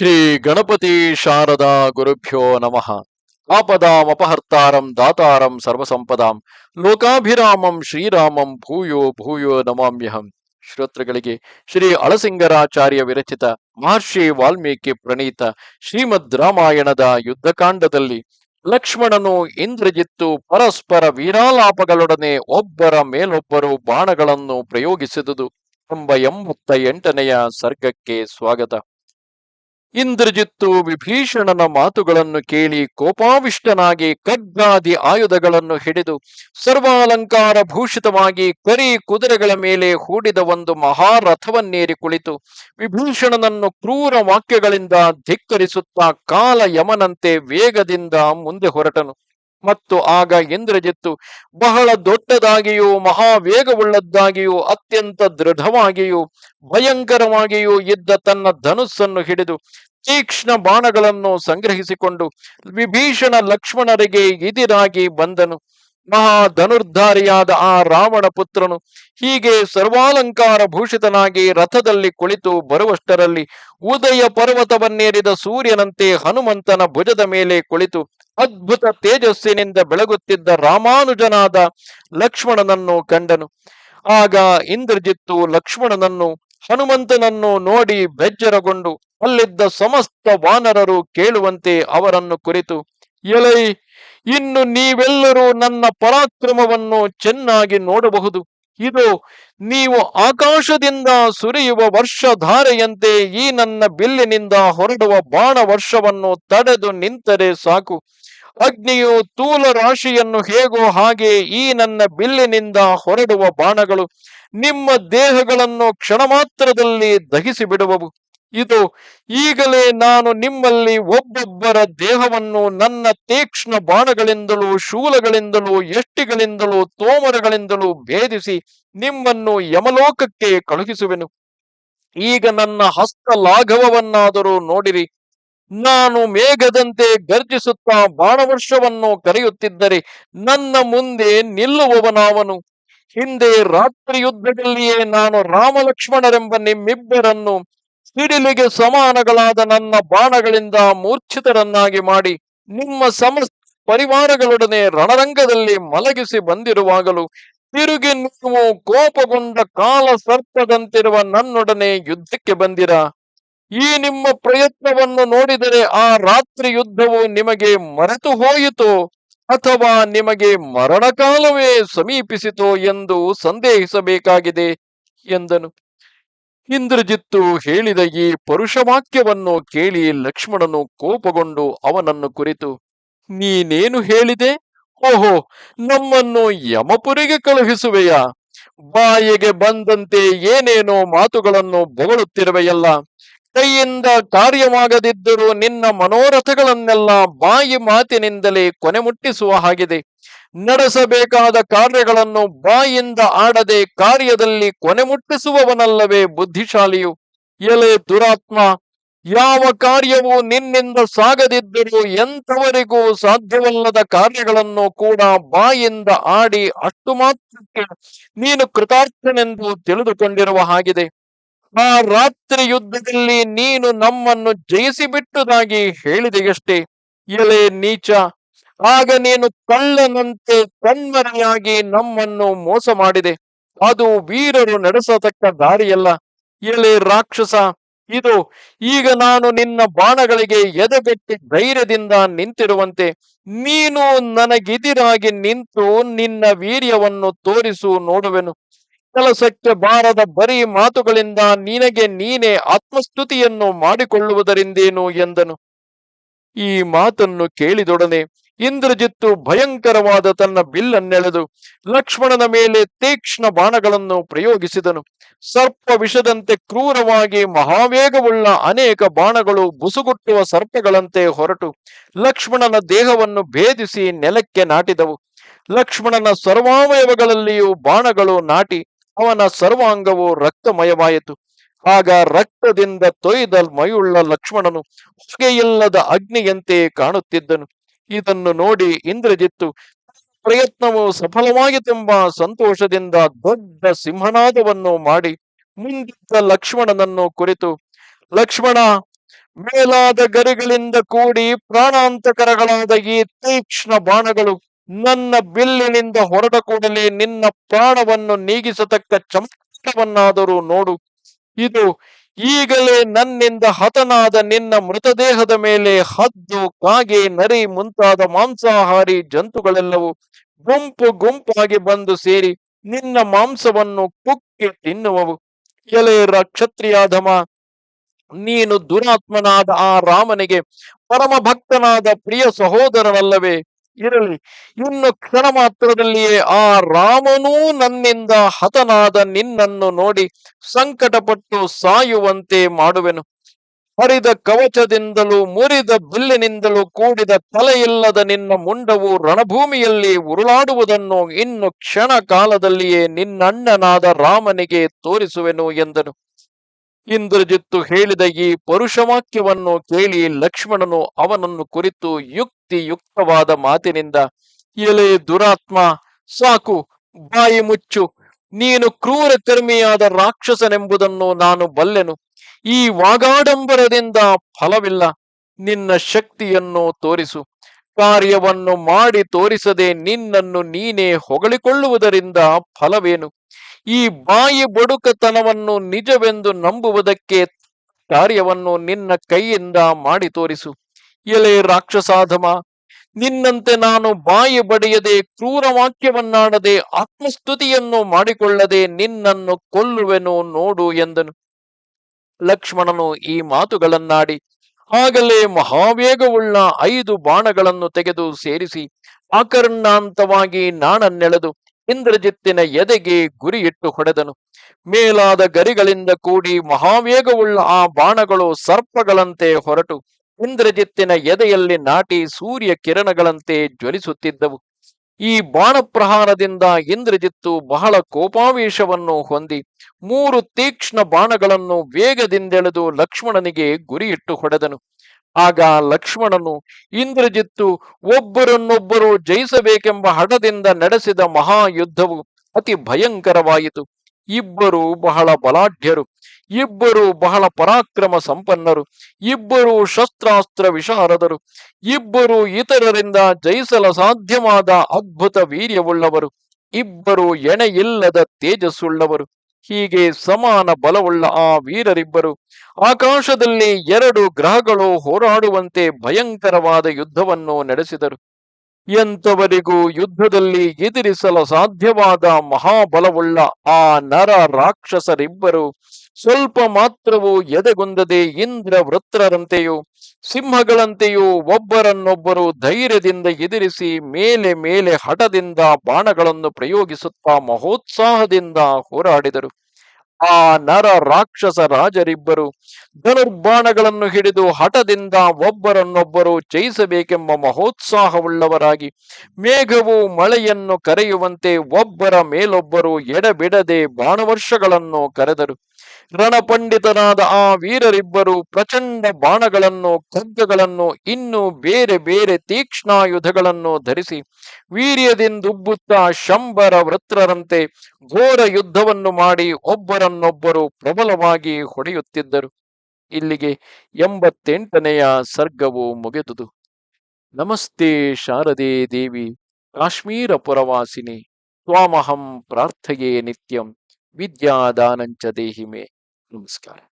ಶ್ರೀ ಗಣಪತಿ ಶಾರದಾ ಗುರುಭ್ಯೋ ನಮಃ. ಆಪದಾಮಪಹರ್ತಾರಂ ದಾತಾರಂ ಸರ್ವಸಂಪದಾಂ. ಲೋಕಾಭಿರಾಮಂ ಶ್ರೀರಾಮಂ ಭೂಯೋ ಭೂಯೋ ನಮಾಮ್ಯಹಂ. ಶ್ರೋತೃಗಳಿಗೆ ಶ್ರೀ ಅಳಸಿಂಗರಾಚಾರ್ಯ ವಿರಚಿತ ಮಹರ್ಷಿ ವಾಲ್ಮೀಕಿ ಪ್ರಣೀತ ಶ್ರೀಮದ್ ರಾಮಾಯಣದ ಯುದ್ಧಕಾಂಡದಲ್ಲಿ ಲಕ್ಷ್ಮಣನು ಇಂದ್ರಜಿತ್ತು ಪರಸ್ಪರ ವೀರಾಲಾಪಗಳೊಡನೆ ಒಬ್ಬರ ಮೇಲೊಬ್ಬರು ಬಾಣಗಳನ್ನು ಪ್ರಯೋಗಿಸಿದುದು ಎಂಬ ಎಂಬತ್ತ ಎಂಟನೆಯ ಸರ್ಗಕ್ಕೆ ಸ್ವಾಗತ. ಇಂದ್ರಜಿತ್ತು ವಿಭೀಷಣನ ಮಾತುಗಳನ್ನು ಕೇಳಿ ಕೋಪಾವಿಷ್ಟನಾಗಿ ಖಡ್ಗಾದಿ ಆಯುಧಗಳನ್ನು ಹಿಡಿದು ಸರ್ವಾಲಂಕಾರ ಭೂಷಿತವಾಗಿ ಕರಿ ಕುದುರೆಗಳ ಮೇಲೆ ಹೂಡಿದ ಒಂದು ಮಹಾರಥವನ್ನೇರಿ ಕುಳಿತು ವಿಭೀಷಣನನ್ನು ಕ್ರೂರ ವಾಕ್ಯಗಳಿಂದ ಧಿಕ್ಕರಿಸುತ್ತಾ ಕಾಲ ಯಮನಂತೆ ವೇಗದಿಂದ ಮುಂದೆ ಹೊರಟನು. ಮತ್ತು ಆಗ ಇಂದ್ರಜಿತ್ತು, ಬಹಳ ದೊಡ್ಡದಾಗಿಯೂ ಮಹಾವೇಗವುಳ್ಳದ್ದಾಗಿಯೂ ಅತ್ಯಂತ ದೃಢವಾಗಿಯೂ ಭಯಂಕರವಾಗಿಯೂ ಇದ್ದ ತನ್ನ ಧನುಸ್ಸನ್ನು ಹಿಡಿದು ತೀಕ್ಷ್ಣ ಬಾಣಗಳನ್ನು ಸಂಗ್ರಹಿಸಿಕೊಂಡು ವಿಭೀಷಣ ಲಕ್ಷ್ಮಣರಿಗೆ ಇದಿರಾಗಿ ಬಂದನು. ಮಹಾ ಧನುರ್ಧಾರಿಯಾದ ಆ ರಾವಣ ಪುತ್ರನು ಹೀಗೆ ಸರ್ವಾಲಂಕಾರ ಭೂಷಿತನಾಗಿ ರಥದಲ್ಲಿ ಕುಳಿತು ಬರುವಷ್ಟರಲ್ಲಿ ಉದಯ ಪರ್ವತವನ್ನೇರಿದ ಸೂರ್ಯನಂತೆ ಹನುಮಂತನ ಭುಜದ ಮೇಲೆ ಕುಳಿತು ಅದ್ಭುತ ತೇಜಸ್ಸಿನಿಂದ ಬೆಳಗುತ್ತಿದ್ದ ರಾಮಾನುಜನಾದ ಲಕ್ಷ್ಮಣನನ್ನು ಕಂಡನು. ಆಗ ಇಂದ್ರಜಿತ್ತು ಲಕ್ಷ್ಮಣನನ್ನು ಹನುಮಂತನನ್ನು ನೋಡಿ ಬೆಜ್ಜರಗೊಂಡು ಅಲ್ಲಿದ್ದ ಸಮಸ್ತ ವಾನರರು ಕೇಳುವಂತೆ ಅವರನ್ನು ಕುರಿತು, ಎಲೈ ಇನ್ನು ನೀವೆಲ್ಲರೂ ನನ್ನ ಪರಾಕ್ರಮವನ್ನು ಚೆನ್ನಾಗಿ ನೋಡಬಹುದು. ಇದು, ನೀವು ಆಕಾಶದಿಂದ ಸುರಿಯುವ ವರ್ಷಧಾರೆಯಂತೆ ಈ ನನ್ನ ಬಿಲ್ಲಿನಿಂದ ಹೊರಡುವ ಬಾಣ ವರ್ಷವನ್ನು ತಡೆದು ನಿಂತರೆ ಸಾಕು. ಅಗ್ನಿಯು ತೂಲ ರಾಶಿಯನ್ನು ಹೇಗೋ ಹಾಗೆ ಈ ನನ್ನ ಬಿಲ್ಲಿನಿಂದ ಹೊರಡುವ ಬಾಣಗಳು ನಿಮ್ಮ ದೇಹಗಳನ್ನು ಕ್ಷಣ ಮಾತ್ರದಲ್ಲಿ ದಹಿಸಿ ಬಿಡುವವು ಇದು ಈಗಲೇ ನಾನು ನಿಮ್ಮಲ್ಲಿ ಒಬ್ಬೊಬ್ಬರ ದೇಹವನ್ನು ನನ್ನ ತೀಕ್ಷ್ಣ ಬಾಣಗಳಿಂದಲೂ, ಶೂಲಗಳಿಂದಲೂ, ಎಷ್ಟಿಗಳಿಂದಲೂ, ತೋಮರಗಳಿಂದಲೂ ಭೇದಿಸಿ ನಿಮ್ಮನ್ನು ಯಮಲೋಕಕ್ಕೆ ಕಳುಹಿಸುವೆನು. ಈಗ ನನ್ನ ಹಸ್ತ ಲಾಘವವನ್ನಾದರೂ ನೋಡಿರಿ. ನಾನು ಮೇಘದಂತೆ ಗರ್ಜಿಸುತ್ತಾ ಬಾಣವರ್ಷವನ್ನು ಕರೆಯುತ್ತಿದ್ದರೆ ನನ್ನ ಮುಂದೆ ನಿಲ್ಲುವವನಾವನು. ಹಿಂದೆ ರಾತ್ರಿ ಯುದ್ಧದಲ್ಲಿಯೇ ನಾನು ರಾಮಲಕ್ಷ್ಮಣರೆಂಬ ನಿಮ್ಮಿಬ್ಬರನ್ನು ಸಿಡಿಲಿಗೆ ಸಮಾನಗಳಾದ ನನ್ನ ಬಾಣಗಳಿಂದ ಮೂರ್ಛಿತರನ್ನಾಗಿ ಮಾಡಿ ನಿಮ್ಮ ಸಮಸ್ತ ಪರಿವಾರಗಳೊಡನೆ ರಣರಂಗದಲ್ಲಿ ಮಲಗಿಸಿ ಬಂದಿರುವಾಗಲೂ ತಿರುಗಿ ನೀವು ಕೋಪಗೊಂಡ ಕಾಲ ಸರ್ಪದಂತಿರುವ ನನ್ನೊಡನೆ ಯುದ್ಧಕ್ಕೆ ಬಂದಿರ? ಈ ನಿಮ್ಮ ಪ್ರಯತ್ನವನ್ನು ನೋಡಿದರೆ ಆ ರಾತ್ರಿ ಯುದ್ಧವು ನಿಮಗೆ ಮರೆತು ಹೋಯಿತು ಅಥವಾ ನಿಮಗೆ ಮರಣಕಾಲವೇ ಸಮೀಪಿಸಿತೋ ಎಂದು ಸಂದೇಹಿಸಬೇಕಾಗಿದೆ ಎಂದನು. ಇಂದ್ರಜಿತ್ತು ಹೇಳಿದ ಈ ಪರುಷವಾಕ್ಯವನ್ನು ಕೇಳಿ ಲಕ್ಷ್ಮಣನು ಕೋಪಗೊಂಡು ಅವನನ್ನು ಕುರಿತು, ನೀನೇನು ಹೇಳಿದೆ? ಓಹೋ, ನಮ್ಮನ್ನು ಯಮಪುರಿಗೆ ಕಳುಹಿಸುವೆಯಾ? ಬಾಯಿಗೆ ಬಂದಂತೆ ಏನೇನೋ ಮಾತುಗಳನ್ನು ಬೊಗಳುತ್ತಿರುವೆಯಲ್ಲ ಕೈಯಿಂದ ಕಾರ್ಯವಾಗದಿದ್ದರೂ ನಿನ್ನ ಮನೋರಥಗಳನ್ನೆಲ್ಲ ಬಾಯಿ ಮಾತಿನಿಂದಲೇ ಕೊನೆ ಮುಟ್ಟಿಸುವ ಹಾಗಿದೆ. ನಡೆಸಬೇಕಾದ ಕಾರ್ಯಗಳನ್ನು ಬಾಯಿಂದ ಆಡದೆ ಕಾರ್ಯದಲ್ಲಿ ಕೊನೆ ಮುಟ್ಟಿಸುವವನಲ್ಲವೇ ಬುದ್ಧಿಶಾಲಿಯು. ಎಲೆ ದುರಾತ್ಮ, ಯಾವ ಕಾರ್ಯವು ನಿನ್ನಿಂದ ಸಾಗದಿದ್ದರೂ ಎಂಥವರಿಗೂ ಸಾಧ್ಯವಲ್ಲದ ಕಾರ್ಯಗಳನ್ನು ಕೂಡ ಬಾಯಿಂದ ಆಡಿ ಅಷ್ಟು ಮಾತ್ರಕ್ಕೆ ನೀನು ಕೃತಾರ್ಥನೆಂದು ತಿಳಿದುಕೊಂಡಿರುವ ಹಾಗಿದೆ. ಆ ರಾತ್ರಿ ಯುದ್ಧದಲ್ಲಿ ನೀನು ನಮ್ಮನ್ನು ಜಯಿಸಿ ಬಿಟ್ಟುದಾಗಿ ಹೇಳಿದೆಯಷ್ಟೇ. ಎಲೆ ನೀಚ, ಆಗ ನೀನು ಕಳ್ಳನಂತೆ ಕಣ್ಮರೆಯಾಗಿ ನಮ್ಮನ್ನು ಮೋಸ ಮಾಡಿದೆ. ಅದು ವೀರರು ನಡೆಸತಕ್ಕ ದಾರಿಯಲ್ಲ. ಎಲೆ ರಾಕ್ಷಸ, ಇದು ಈಗ ನಾನು ನಿನ್ನ ಬಾಣಗಳಿಗೆ ಎದೆಗಟ್ಟಿ ಧೈರ್ಯದಿಂದ ನಿಂತಿರುವಂತೆ. ನೀನು ನನಗಿದಿರಾಗಿ ನಿಂತು ನಿನ್ನ ವೀರ್ಯವನ್ನು ತೋರಿಸು ನೋಡುವೆನು. ಕೆಲಸಕ್ಕೆ ಬಾರದ ಬರೀ ಮಾತುಗಳಿಂದ ನಿನಗೆ ನೀನೇ ಆತ್ಮಸ್ತುತಿಯನ್ನು ಮಾಡಿಕೊಳ್ಳುವುದರಿಂದೇನು ಎಂದನು. ಈ ಮಾತನ್ನು ಕೇಳಿದೊಡನೆ ಇಂದ್ರಜಿತ್ತು ಭಯಂಕರವಾದ ತನ್ನ ಬಿಲ್ಲನ್ನೆಳೆದು ಲಕ್ಷ್ಮಣನ ಮೇಲೆ ತೀಕ್ಷ್ಣ ಬಾಣಗಳನ್ನು ಪ್ರಯೋಗಿಸಿದನು. ಸರ್ಪ ವಿಷದಂತೆ ಕ್ರೂರವಾಗಿ ಮಹಾವೇಗವುಳ್ಳ ಅನೇಕ ಬಾಣಗಳು ಬುಸುಗುಟ್ಟುವ ಸರ್ಪಗಳಂತೆ ಹೊರಟು ಲಕ್ಷ್ಮಣನ ದೇಹವನ್ನು ಭೇದಿಸಿ ನೆಲಕ್ಕೆ ನಾಟಿದವು. ಲಕ್ಷ್ಮಣನ ಸರ್ವಾವಯವಗಳಲ್ಲಿಯೂ ಬಾಣಗಳು ನಾಟಿ ಅವನ ಸರ್ವಾಂಗವು ರಕ್ತಮಯವಾಯಿತು. ಆಗ ರಕ್ತದಿಂದ ತೊಯ್ದ ಮೈಯುಳ್ಳ ಲಕ್ಷ್ಮಣನು ಹೊಗೆಯಿಲ್ಲದ ಅಗ್ನಿಯಂತೆ ಕಾಣುತ್ತಿದ್ದನು. ಇದನ್ನು ನೋಡಿ ಇಂದ್ರಜಿತ್ತು, ಪ್ರಯತ್ನವು ಸಫಲವಾಯಿತೆಂಬ ಸಂತೋಷದಿಂದ ದೊಡ್ಡ ಸಿಂಹನಾದವನ್ನು ಮಾಡಿ ಮುಂದಿದ್ದ ಲಕ್ಷ್ಮಣನನ್ನು ಕುರಿತು, ಲಕ್ಷ್ಮಣ, ಮೇಲಾದ ಗರಿಗಳಿಂದ ಕೂಡಿ ಪ್ರಾಣಾಂತಕರಗಳಾದ ಈ ತೀಕ್ಷ್ಣ ಬಾಣಗಳು ನನ್ನ ಬಿಲ್ಲಿನಿಂದ ಹೊರಟ ಕೂಡಲೇ ನಿನ್ನ ಪ್ರಾಣವನ್ನು ನೀಗಿಸತಕ್ಕ ಚಮತ್ಕಾರವನ್ನಾದರೂ ನೋಡು. ಇದು ಈಗಲೇ ನನ್ನಿಂದ ಹತನಾದ ನಿನ್ನ ಮೃತದೇಹದ ಮೇಲೆ ಹದ್ದು ಕಾಗೆ ನರಿ ಮುಂತಾದ ಮಾಂಸಾಹಾರಿ ಜಂತುಗಳೆಲ್ಲವೂ ಗುಂಪು ಗುಂಪಾಗಿ ಬಂದು ಸೇರಿ ನಿನ್ನ ಮಾಂಸವನ್ನು ಕುಕ್ಕಿ ತಿನ್ನುವವು. ಎಲೆ ಕ್ಷತ್ರಿಯಾಧಮ ನೀನು ದುರಾತ್ಮನಾದ ಆ ರಾಮನಿಗೆ ಪರಮ ಭಕ್ತನಾದ ಪ್ರಿಯ ಸಹೋದರನಲ್ಲವೇ ಇರಲಿ. ಇನ್ನು ಕ್ಷಣ ಮಾತ್ರದಲ್ಲಿಯೇ ಆ ರಾಮನೂ ನನ್ನಿಂದ ಹತನಾದ ನಿನ್ನನ್ನು ನೋಡಿ ಸಂಕಟಪಟ್ಟು ಸಾಯುವಂತೆ ಮಾಡುವೆನು. ಹರಿದ ಕವಚದಿಂದಲೂ ಮುರಿದ ಬಿಲ್ಲಿನಿಂದಲೂ ಕೂಡಿದ ತಲೆಯಿಲ್ಲದ ನಿನ್ನ ಮುಂಡವು ರಣಭೂಮಿಯಲ್ಲಿ ಉರುಳಾಡುವುದನ್ನು ಇನ್ನು ಕ್ಷಣ ಕಾಲದಲ್ಲಿಯೇ ನಿನ್ನಣ್ಣನಾದ ರಾಮನಿಗೆ ತೋರಿಸುವೆನು ಎಂದನು. ಇಂದ್ರಜಿತ್ತು ಹೇಳಿದ ಈ ಪರುಷವಾಕ್ಯವನ್ನು ಕೇಳಿ ಲಕ್ಷ್ಮಣನು ಅವನನ್ನು ಕುರಿತು ಯುಕ್ತಿಯುಕ್ತವಾದ ಮಾತಿನಿಂದ, ಎಲೆ ದುರಾತ್ಮ, ಸಾಕು, ಬಾಯಿ ಮುಚ್ಚು, ನೀನು ಕ್ರೂರ ಕರ್ಮಿಯಾದ ರಾಕ್ಷಸನೆಂಬುದನ್ನು ನಾನು ಬಲ್ಲೆನು. ಈ ವಾಗಾಡಂಬರದಿಂದ ಫಲವಿಲ್ಲ. ನಿನ್ನ ಶಕ್ತಿಯನ್ನು ತೋರಿಸು. ಕಾರ್ಯವನ್ನು ಮಾಡಿ ತೋರಿಸದೆ ನಿನ್ನನ್ನು ನೀನೇ ಹೊಗಳಿಕೊಳ್ಳುವುದರಿಂದ ಫಲವೇನು? ಈ ಬಾಯಿ ಬಡುಕತನವನ್ನು ನಿಜವೆಂದು ನಂಬುವುದಕ್ಕೆ ಕಾರ್ಯವನ್ನು ನಿನ್ನ ಕೈಯಿಂದ ಮಾಡಿ ತೋರಿಸು. ಎಲೆ ರಾಕ್ಷಸಾಧಮ, ನಿನ್ನಂತೆ ನಾನು ಬಾಯಿ ಬಡಿಯದೆ ಕ್ರೂರ ವಾಕ್ಯವನ್ನಾಡದೆ ಆತ್ಮಸ್ತುತಿಯನ್ನು ಮಾಡಿಕೊಳ್ಳದೆ ನಿನ್ನನ್ನು ಕೊಲ್ಲುವೆನು ನೋಡು ಎಂದನು. ಲಕ್ಷ್ಮಣನು ಈ ಮಾತುಗಳನ್ನಾಡಿ ಆಗಲೇ ಮಹಾವೇಗವುಳ್ಳ ಐದು ಬಾಣಗಳನ್ನು ತೆಗೆದು ಸೇರಿಸಿ ಆಕರ್ಣಾಂತವಾಗಿ ನಾಣನ್ನೆಳೆದು ಇಂದ್ರಜಿತ್ತಿನ ಎದೆಗೆ ಗುರಿಯಿಟ್ಟು ಹೊಡೆದನು. ಮೇಲಾದ ಗರಿಗಳಿಂದ ಕೂಡಿ ಮಹಾವೇಗವುಳ್ಳ ಆ ಬಾಣಗಳು ಸರ್ಪಗಳಂತೆ ಹೊರಟು. ಇಂದ್ರಜಿತ್ತಿನ ಎದೆಯಲ್ಲಿ ನಾಟಿ ಸೂರ್ಯ ಕಿರಣಗಳಂತೆ ಜ್ವಲಿಸುತ್ತಿದ್ದವು. ಈ ಬಾಣಪ್ರಹಾರದಿಂದ ಇಂದ್ರಜಿತ್ತು ಬಹಳ ಕೋಪಾವೇಶವನ್ನು ಹೊಂದಿ, ಮೂರು ತೀಕ್ಷ್ಣ ಬಾಣಗಳನ್ನು ವೇಗದಿಂದೆಳೆದು ಲಕ್ಷ್ಮಣನಿಗೆ ಗುರಿಯಿಟ್ಟು ಹೊಡೆದನು. ಆಗ ಲಕ್ಷ್ಮಣನು ಇಂದ್ರಜಿತ್ತು ಒಬ್ಬರನ್ನೊಬ್ಬರು ಜಯಿಸಬೇಕೆಂಬ ಹಠದಿಂದ ನಡೆಸಿದ ಮಹಾಯುದ್ಧವು ಅತಿ ಭಯಂಕರವಾಯಿತು. ಇಬ್ಬರು ಬಹಳ ಬಲಾಢ್ಯರು, ಇಬ್ಬರು ಬಹಳ ಪರಾಕ್ರಮ ಸಂಪನ್ನರು, ಇಬ್ಬರು ಶಸ್ತ್ರಾಸ್ತ್ರ ವಿಶಾರದರು, ಇಬ್ಬರು ಇತರರಿಂದ ಜಯಿಸಲ ಸಾಧ್ಯವಾದ ಅದ್ಭುತ ವೀರ್ಯವುಳ್ಳವರು, ಇಬ್ಬರು ಎಣೆಯಿಲ್ಲದ ತೇಜಸ್ಸುಳ್ಳವರು. ಹೀಗೆ ಸಮಾನ ಬಲವುಳ್ಳ ಆ ವೀರರಿಬ್ಬರು. ಆಕಾಶದಲ್ಲಿ ಎರಡು ಗ್ರಹಗಳು ಹೋರಾಡುವಂತೆ ಭಯಂಕರವಾದ ಯುದ್ಧವನ್ನು ನಡೆಸಿದರು. ಎಂತವರಿಗೂ ಯುದ್ಧದಲ್ಲಿ ಎದುರಿಸಲು ಸಾಧ್ಯವಾದ ಮಹಾಬಲವುಳ್ಳ ಆ ನರ ರಾಕ್ಷಸರಿಬ್ಬರು ಸ್ವಲ್ಪ ಮಾತ್ರವೂ ಎದೆಗುಂದದೆ ಇಂದ್ರ ವೃತ್ರರಂತೆಯೂ, ಸಿಂಹಗಳಂತೆಯೂ ಒಬ್ಬರನ್ನೊಬ್ಬರು ಧೈರ್ಯದಿಂದ ಎದುರಿಸಿ ಮೇಲೆ ಮೇಲೆ ಹಠದಿಂದ ಬಾಣಗಳನ್ನು ಪ್ರಯೋಗಿಸುತ್ತಾ ಮಹೋತ್ಸಾಹದಿಂದ ಹೋರಾಡಿದರು. ಆ ನರ ರಾಕ್ಷಸ ರಾಜರಿಬ್ಬರು ಧನುರ್ಬಾಣಗಳನ್ನು ಹಿಡಿದು ಹಠದಿಂದ ಒಬ್ಬರನ್ನೊಬ್ಬರು ಜಯಿಸಬೇಕೆಂಬ ಮಹೋತ್ಸಾಹವುಳ್ಳವರಾಗಿ ಮೇಘವು ಮಳೆಯನ್ನು ಕರೆಯುವಂತೆ ಒಬ್ಬರ ಮೇಲೊಬ್ಬರು ಎಡಬಿಡದೆ ಬಾಣವರ್ಷಗಳನ್ನು ಕರೆದರು. ರಣಪಂಡಿತನಾದ ಆ ವೀರರಿಬ್ಬರು ಪ್ರಚಂಡ ಬಾಣಗಳನ್ನು ಕಗ್ಗಗಳನ್ನು ಇನ್ನೂ ಬೇರೆ ಬೇರೆ ತೀಕ್ಷ್ಣಾಯುಧಗಳನ್ನು ಧರಿಸಿ ವೀರ್ಯದಿಂದುಬ್ಬುತ್ತಾ ಶಂಬರ ವೃತ್ರರಂತೆ ಘೋರ ಯುದ್ಧವನ್ನು ಮಾಡಿ ಒಬ್ಬರನ್ನೊಬ್ಬರು ಪ್ರಬಲವಾಗಿ ಹೊಡೆಯುತ್ತಿದ್ದರು. ಇಲ್ಲಿಗೆ ಎಂಬತ್ತೆಂಟನೆಯ ಸರ್ಗವು ಮುಗಿದುದು. ನಮಸ್ತೆ ಶಾರದೆ ದೇವಿ, ಕಾಶ್ಮೀರ ಪುರವಾಸಿನಿ ಸ್ವಾಮಹಂ ಪ್ರಾರ್ಥೆಯೇ ನಿತ್ಯಂ, ವಿದ್ಯಾದಾನಂಚ ದೇಹಿಮೆ. ನಮಸ್ಕಾರ.